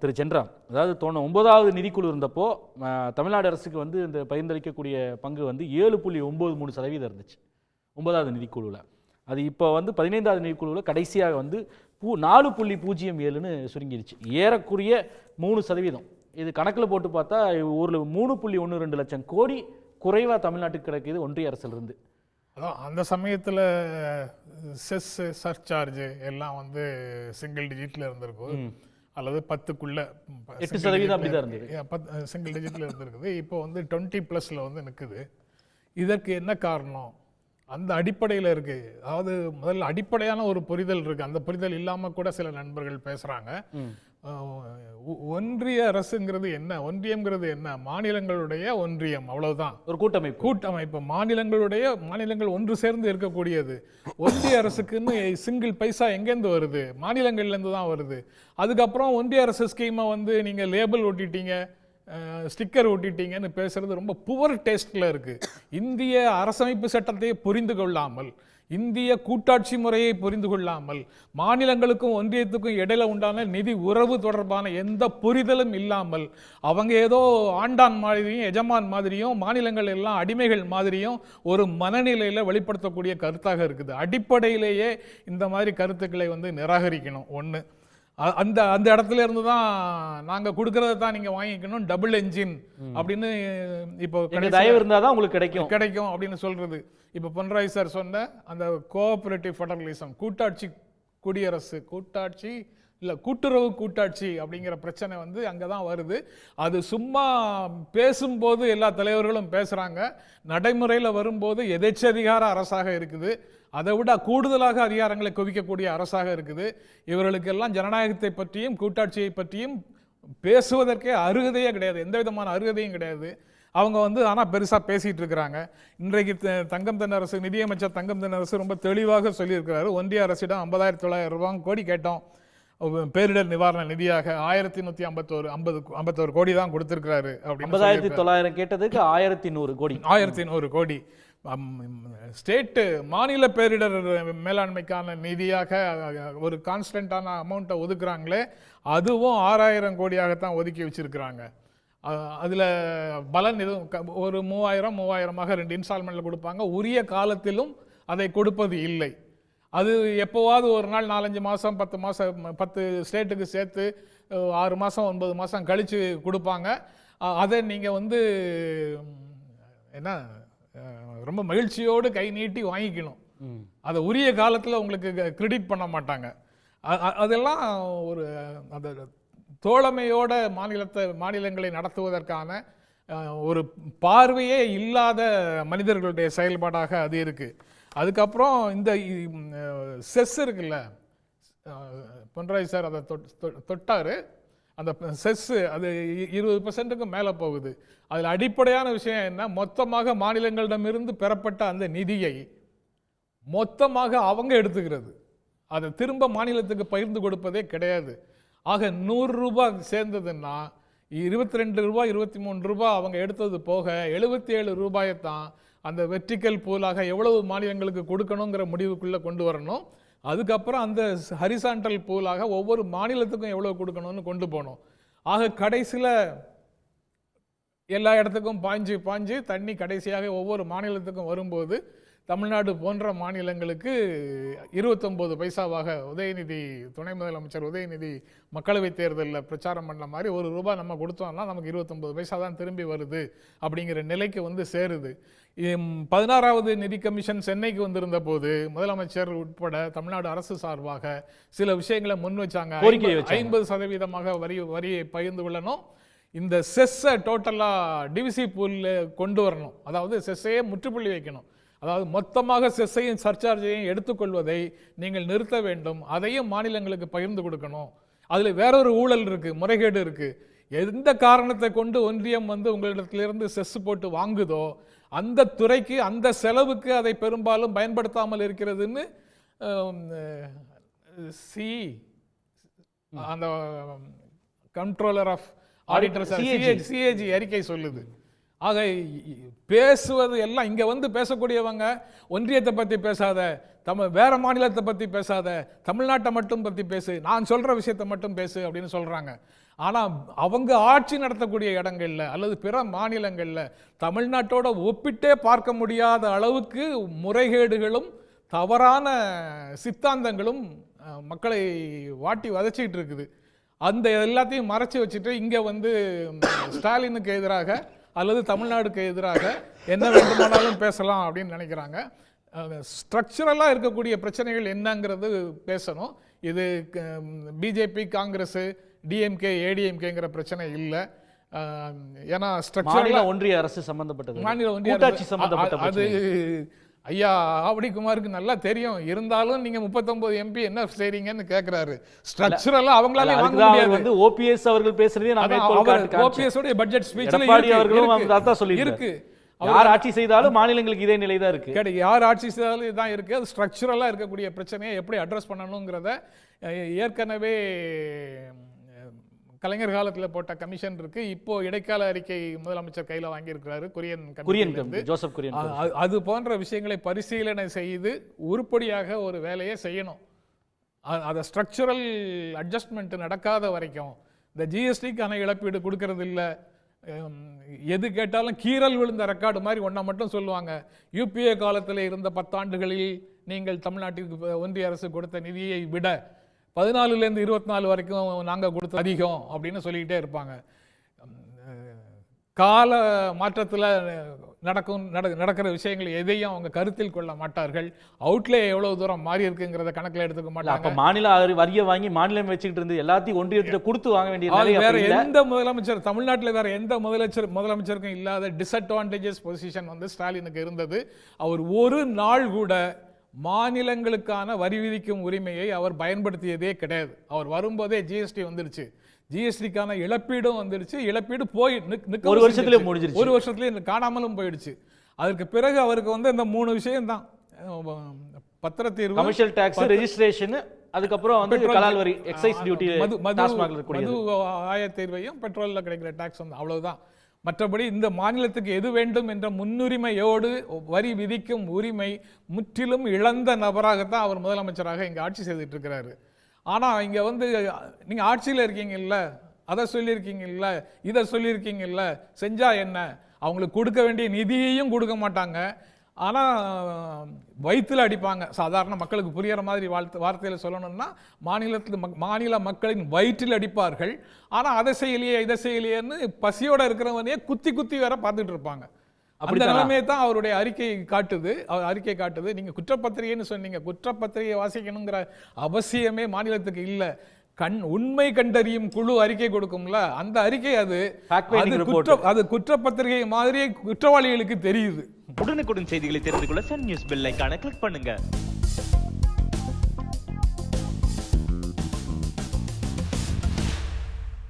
திரு சென்றாம். அதாவது தோண ஒன்பதாவது நிதிக்குழு இருந்தப்போ தமிழ்நாடு அரசுக்கு வந்து இந்த பரிந்துரைக்கக்கூடிய பங்கு வந்து ஏழு புள்ளி ஒம்பது மூணு சதவீதம் இருந்துச்சு. ஒன்பதாவது நிதிக்குழுவில் அது இப்போ வந்து பதினைந்தாவது நிதிக்குழுவில் கடைசியாக வந்து பூ நாலு புள்ளி பூஜ்ஜியம் ஏழுன்னு சுருங்கிருச்சு. ஏறக்குறைய மூணு சதவீதம். இது கணக்கில் போட்டு பார்த்தா ஒரு மூணு புள்ளி ஒன்று ரெண்டு லட்சம் கோடி குறைவாக தமிழ்நாட்டுக்கு கிடைக்குது ஒன்றிய அரசிலிருந்து. அதான் அந்த சமயத்தில் செஸ் சர்சார்ஜ் எல்லாம் வந்து சிங்கிள் டிஜிட்டில் இருந்திருக்கும். அல்லது பத்துக்குள்ள எட்டு சதவீதம் அப்படிதான் இருந்தது. சிங்கிள் டிஜிட்டில் இருந்திருக்குது. இப்போ வந்து டுவெண்ட்டி ப்ளஸில் வந்து நிற்குது இதற்கு என்ன காரணம்? அந்த அடிப்படையில் இருக்கு. அதாவது முதல்ல அடிப்படையான ஒரு புரிதல் இருக்கு. அந்த புரிதல் இல்லாமல் கூட சில நண்பர்கள் பேசுகிறாங்க ஒன்றிய அரசுங்கிறது என்ன? ஒன்றியம்ங்கிறது என்ன? மாநிலங்களுடைய ஒன்றியம் அவ்வளவுதான். ஒரு கூட்டமைப்பு. கூட்டமைப்பு. மாநிலங்களுடைய மாநிலங்கள் ஒன்று சேர்ந்து இருக்கக்கூடியது. ஒன்றிய அரசுக்குன்னு சிங்கிள் பைசா எங்கேருந்து வருது? மாநிலங்கள்லேருந்து தான் வருது. அதுக்கப்புறம் ஒன்றிய அரசு ஸ்கீமை வந்து நீங்கள் லேபிள் ஒட்டிட்டீங்க ஸ்டிக்கர் ஒட்டிட்டீங்கன்னு பேசுறது ரொம்ப புவர் டேஸ்டில் இருக்கு. இந்திய அரசமைப்பு சட்டத்தை புரிந்து கொள்ளாமல் இந்திய கூட்டாட்சி முறையை புரிந்து கொள்ளாமல் மாநிலங்களுக்கும் ஒன்றியத்துக்கும் இடையில உண்டான நிதி உறவு தொடர்பான எந்த புரிதலும் இல்லாமல் அவங்க ஏதோ ஆண்டான் மாதிரியும் எஜமான் மாதிரியும் மாநிலங்கள் எல்லாம் அடிமைகள் மாதிரியும் ஒரு மனநிலையில் வெளிப்படுத்தக்கூடிய கருத்தாக இருக்குது. அடிப்படையிலேயே இந்த மாதிரி கருத்துக்களை வந்து நிராகரிக்கணும். ஒன்று அந்த அந்த இடத்துல இருந்து தான் நாங்க கொடுக்கறத தான் நீங்க வாங்கிக்கணும் டபுள் என்ஜின் அப்படின்னு இப்போ தயவு இருந்தால் தான் உங்களுக்கு கிடைக்கும். கிடைக்கும் அப்படின்னு சொல்றது. இப்போ பொன்ராய் சார் சொன்ன அந்த கோஆபரேட்டிவ் ஃபெடரலிசம் கூட்டாட்சி குடியரசு கூட்டாட்சி இல்லை கூட்டுறவு கூட்டாட்சி அப்படிங்கிற பிரச்சனை வந்து அங்கே தான் வருது. அது சும்மா பேசும்போது எல்லா தலைவர்களும் பேசுகிறாங்க நடைமுறையில் வரும்போது எதேச்சதிகார அரசாக இருக்குது. அதை விட கூடுதலாக அதிகாரங்களை குவிக்கக்கூடிய அரசாக இருக்குது. இவர்களுக்கெல்லாம் ஜனநாயகத்தை பற்றியும் கூட்டாட்சியை பற்றியும் பேசுவதற்கே அருகதையே கிடையாது. எந்த விதமான அருகதையும் கிடையாது. அவங்க வந்து ஆனால் பெருசாக பேசிகிட்டு இருக்கிறாங்க. இன்றைக்கு த- தங்கம் தென்னரசு நிதியமைச்சர் தங்கம் தென்னரசு ரொம்ப தெளிவாக சொல்லியிருக்கிறாரு. ஒன்றிய அரசிடம் ஐம்பதாயிரத்தி தொள்ளாயிரம் ரூபாய் கோடி கேட்டோம். பேரிடர் நிவாரண நிதியாக ஆயிரத்தி நூற்றி ஐம்பத்தோரு ஐம்பது ஐம்பத்தோரு கோடி தான் கொடுத்துருக்கிறாரு ஐம்பதாயிரத்தி தொள்ளாயிரம் கேட்டதுக்கு ஆயிரத்தி நூறு கோடி. ஆயிரத்தி நூறு கோடி. ஸ்டேட்டு மாநில பேரிடர் மேலாண்மைக்கான நிதியாக ஒரு கான்ஸ்டன்டான அமௌண்ட்டை ஒதுக்குறாங்களே அதுவும் ஆறாயிரம் கோடியாகத்தான் ஒதுக்கி வச்சிருக்கிறாங்க. அதுல பலன் எதுவும் ஒரு மூவாயிரம் மூவாயிரமாக ரெண்டு இன்ஸ்டால்மெண்ட்ல கொடுப்பாங்க. உரிய காலத்திலும் அதை கொடுப்பது இல்லை. அது எப்போவாவது ஒரு நாள் நாலஞ்சு மாதம் பத்து மாதம் பத்து ஸ்டேட்டுக்கு சேர்த்து ஆறு மாதம் ஒன்பது மாதம் கழித்து கொடுப்பாங்க. அதை நீங்கள் வந்து என்ன ரொம்ப மகிழ்ச்சியோடு கை நீட்டி வாங்கிக்கணும். அதை உரிய காலத்தில் உங்களுக்கு கிரெடிட் பண்ண மாட்டாங்க. அதெல்லாம் ஒரு அந்த தோழமையோட மாநிலத்தை மாநிலங்களை நடத்துவதற்கான ஒரு பார்வையே இல்லாத மனிதர்களுடைய செயல்பாடாக அது இருக்கு. அதுக்கப்புறம் இந்த செஸ் இருக்குல்ல பொன்ராய் சார் அதை தொட்- அந்த செஸ்ஸு அது இருபது பர்சன்ட்டுக்கு மேலே போகுது. அதில் அடிப்படையான விஷயம் என்ன? மொத்தமாக மாநிலங்களிடமிருந்து பெறப்பட்ட அந்த நிதியை மொத்தமாக அவங்க எடுத்துக்கிறது. அதை திரும்ப மாநிலத்துக்கு பகிர்ந்து கொடுப்பதே கிடையாது. ஆக நூறு ரூபாய் சேர்ந்ததுன்னா இருபத்தி ரெண்டு ரூபா இருபத்தி மூணு ரூபா அவங்க எடுத்தது போக எழுபத்தி ஏழு ரூபாயை தான் அந்த வெற்றிக்கல் பூலாக எவ்வளவு மாநிலங்களுக்கு கொடுக்கணுங்கிற முடிவுக்குள்ளே கொண்டு வரணும். அதுக்கப்புறம் அந்த ஹரிசாண்டல் பூலாக ஒவ்வொரு மாநிலத்துக்கும் எவ்வளோ கொடுக்கணும்னு கொண்டு போகணும். ஆக கடைசியில் எல்லா இடத்துக்கும் பாய்ஞ்சு பாய்ஞ்சு தண்ணி கடைசியாக ஒவ்வொரு மாநிலத்துக்கும் வரும்போது தமிழ்நாடு போன்ற மாநிலங்களுக்கு இருபத்தொம்போது பைசாவாக உதயநிதி துணை முதலமைச்சர் உதயநிதி மக்களவைத் தேர்தலில் பிரச்சாரம் பண்ண மாதிரி ஒரு ரூபாய் நம்ம கொடுத்தோம்னா நமக்கு இருபத்தொம்போது பைசா தான் திரும்பி வருது அப்படிங்கிற நிலைக்கு வந்து சேருது. பதினாறாவது நிதி கமிஷன் சென்னைக்கு வந்திருந்த போது முதலமைச்சர் உட்பட தமிழ்நாடு அரசு சார்பாக சில விஷயங்களை முன் வச்சாங்க. ஐம்பது சதவீதமாக வரி வரியை பகிர்ந்து கொள்ளணும். இந்த செஸ்ஸை டோட்டலாக டிவிசி பூலில் கொண்டு வரணும். அதாவது செஸ்ஸையே முற்றுப்புள்ளி வைக்கணும். அதாவது மொத்தமாக செஸ்ஸையும் சர்ச்சார்ஜையும் எடுத்துக்கொள்வதை நீங்கள் நிறுத்த வேண்டும். அதையும் மாநிலங்களுக்கு பகிர்ந்து கொடுக்கணும். அதில் வேறொரு ஊழல் இருக்கு முறைகேடு இருக்கு. எந்த காரணத்தை கொண்டு ஒன்றியம் வந்து உங்களிடத்திலிருந்து செஸ் போட்டு வாங்குதோ அந்த துறைக்கு அந்த செலவுக்கு அதை பெரும்பாலும் பயன்படுத்தாமல் இருக்கிறதுன்னு சி அந்த controller of auditors CAG. CAG அறிக்கை சொல்லுது. ஆக பேசுவது எல்லாம் இங்கே வந்து பேசக்கூடியவங்க ஒன்றியத்தை பற்றி பேசாத தமிழ் வேறு மாநிலத்தை பற்றி பேசாத தமிழ்நாட்டை மட்டும் பற்றி பேசு நான் சொல்கிற விஷயத்தை மட்டும் பேசு அப்படின்னு சொல்கிறாங்க ஆனால் அவங்க ஆட்சி நடத்தக்கூடிய இடங்களில் அல்லது பிற மாநிலங்களில் தமிழ்நாட்டோட ஒப்பிட்டே பார்க்க முடியாத அளவுக்கு முறைகேடுகளும் தவறான சித்தாந்தங்களும் மக்களை வாட்டி வதச்சிக்கிட்டு இருக்குது. அந்த எல்லாத்தையும் மறைச்சி வச்சுட்டு இங்கே வந்து ஸ்டாலினுக்கு எதிராக அல்லது தமிழ்நாடுக்கு எதிராக என்ன வேண்டுமானாலும் பேசலாம் அப்படின்னு நினைக்கிறாங்க. ஸ்ட்ரக்சரலாக இருக்கக்கூடிய பிரச்சனைகள் என்னங்கிறது பேசணும். இது பிஜேபி காங்கிரஸ் டிஎம்கே ஏடிஎம்கேங்கிற பிரச்சனை இல்லை. ஏன்னா ஸ்ட்ரக்சரலாக ஒன்றிய அரசு சம்பந்தப்பட்டது. மாநில ஒன்றிய அது ஐயா ஆவடி குமாருக்கு நல்லா தெரியும். இருந்தாலும் நீங்க 39 எம்பி என்ன செய்றீங்கன்னு கேக்குறாரு. ஸ்ட்ரக்சரலா அவங்களால வாங்க முடியாது. வந்து ஓபிஎஸ் அவர்கள் பேசுறதே மேற்கோள் அவர். OPS உடைய பட்ஜெட் ஸ்பீச்ல அவர்களும் அதான் சொல்லியிருக்காரு. இருக்கு. யார் ஆட்சி செய்தாலும் மாநிலங்களுக்கு இதே நிலை தான் இருக்கு. கிடையாது யார் ஆட்சி செய்தாலும் இதுதான் இருக்கு. அது ஸ்ட்ரக்சரலாக இருக்கக்கூடிய பிரச்சனையை எப்படி அட்ரஸ் பண்ணணுங்கிறத ஏற்கனவே கலைஞர் காலத்துல போட்ட கமிஷன் இருக்கு. இப்போ இடைக்கால அறிக்கை முதலமைச்சர் கையில வாங்கியிருக்கிறாரு. குரியன் குரியன். ஜோசப் குரியன் அது போன்ற விஷயங்களை பரிசீலனை செய்து உருப்படியாக ஒரு வேலையை செய்யணும். அதை ஸ்ட்ரக்சரல் அட்ஜஸ்ட்மெண்ட் நடக்காத வரைக்கும். இந்த ஜிஎஸ்டிக்கான இழப்பீடு கொடுக்கறது இல்ல. எது கேட்டாலும் கீறல் விழுந்த ரெக்கார்டு மாதிரி ஒன்றை மட்டும் சொல்லுவாங்க. யூபிஏ காலத்தில் இருந்த பத்தாண்டுகளில் நீங்கள் தமிழ்நாட்டிற்கு ஒன்றிய அரசு கொடுத்த நிதியை விட பதினாலுலேருந்து இருபத்தி நாலு வரைக்கும் நாங்கள் கொடுத்த அதிகம் அப்படின்னு சொல்லிக்கிட்டே இருப்பாங்க. கால மாற்றத்தில் நடக்கும் நட நடக்கிற விஷயங்கள் எதையும் அவங்க கருத்தில் கொள்ள மாட்டார்கள். அவுட்லே எவ்வளவு தூரம் மாறி இருக்குங்கிறத கணக்கில் எடுத்துக்க மாட்டாங்க அப்ப மாநில வரியை வாங்கி மாநிலம் வச்சுக்கிட்டு இருந்து எல்லாத்தையும் ஒன்றியத்திட்ட கொடுத்து வாங்க வேண்டிய வேற. எந்த முதலமைச்சர் தமிழ்நாட்டுல வேற எந்த முதலமைச்சர் முதலமைச்சருக்கும் இல்லாத டிஸ்அட்வான்டேஜஸ் பொசிஷன் வந்து ஸ்டாலினுக்கு இருந்தது. அவர் ஒரு நாள் கூட மாநிலங்களுக்கான வரி விதிக்கும் உரிமையை அவர் பயன்படுத்தியதே கிடையாது. அவர் வரும்போதே ஜிஎஸ்டி வந்துடுச்சு ஜிஎஸ்டிக்கான இழப்பீடும் வந்துடுச்சு இழப்பீடு போய் ஒரு வருஷத்திலே. முடிஞ்சிருச்சு. ஒரு வருஷத்துலயே காணாமலும் போயிடுச்சு. அதற்கு பிறகு அவருக்கு வந்து இந்த மூணு விஷயம் தான் பத்திரத்தீர்வு கமர்ஷியல் டாக்ஸ் ரெஜிஸ்ட்ரேஷன் அதுக்கப்புறம் வந்து கலால் வரி எக்ஸைஸ் டியூட்டி மது மது ஆயத்தீர்வையும் பெட்ரோல்ல கிடைக்கிற டாக்ஸ் வந்து அவ்வளவுதான். மற்றபடி இந்த மாநிலத்துக்கு எது வேண்டும் என்ற முன்னுரிமையோடு வரி விதிக்கும் உரிமை முற்றிலும் இழந்த நபராகத்தான் அவர் முதலமைச்சராக இங்கே ஆட்சி செய்துட்டு இருக்கிறாரு ஆனால் இங்கே வந்து நீங்கள் ஆட்சியில் இருக்கீங்கல்ல அதை சொல்லியிருக்கீங்கல்ல இதை சொல்லியிருக்கீங்கல்ல செஞ்சால் என்ன? அவங்களுக்கு கொடுக்க வேண்டிய நிதியையும் கொடுக்க மாட்டாங்க. ஆனா வயித்துல அடிப்பாங்க. சாதாரண மக்களுக்கு புரியற மாதிரி வாழ்த்து வார்த்தையில சொல்லணும்னா மாநிலத்தில் மக்- மாநில மக்களின் வயிற்றில் அடிப்பார்கள். ஆனா அதை செய்யலையே இதை செய்யலையேன்னு பசியோட இருக்கிறவனையே குத்தி குத்தி வேற பார்த்துட்டு இருப்பாங்க. அந்த? நிலைமையை தான் அவருடைய அறிக்கை காட்டுது. அவர் அறிக்கை காட்டுது. நீங்க குற்றப்பத்திரிகைன்னு சொன்னீங்க. குற்றப்பத்திரிகை வாசிக்கணுங்கிற அவசியமே மாநிலத்துக்கு இல்ல. கண் உண்மை கண்டறியும் குழு அறிக்கை கொடுக்கும்ல? அந்த அறிக்கை அது. அது குற்றப்பத்திரிகை மாதிரியே குற்றவாளிகளுக்கு தெரியுது. உடனுக்குடன் செய்திகளை தெரிந்து கொள்ள சன் நியூஸ் பெல் ஐகானை கிளிக் பண்ணுங்க.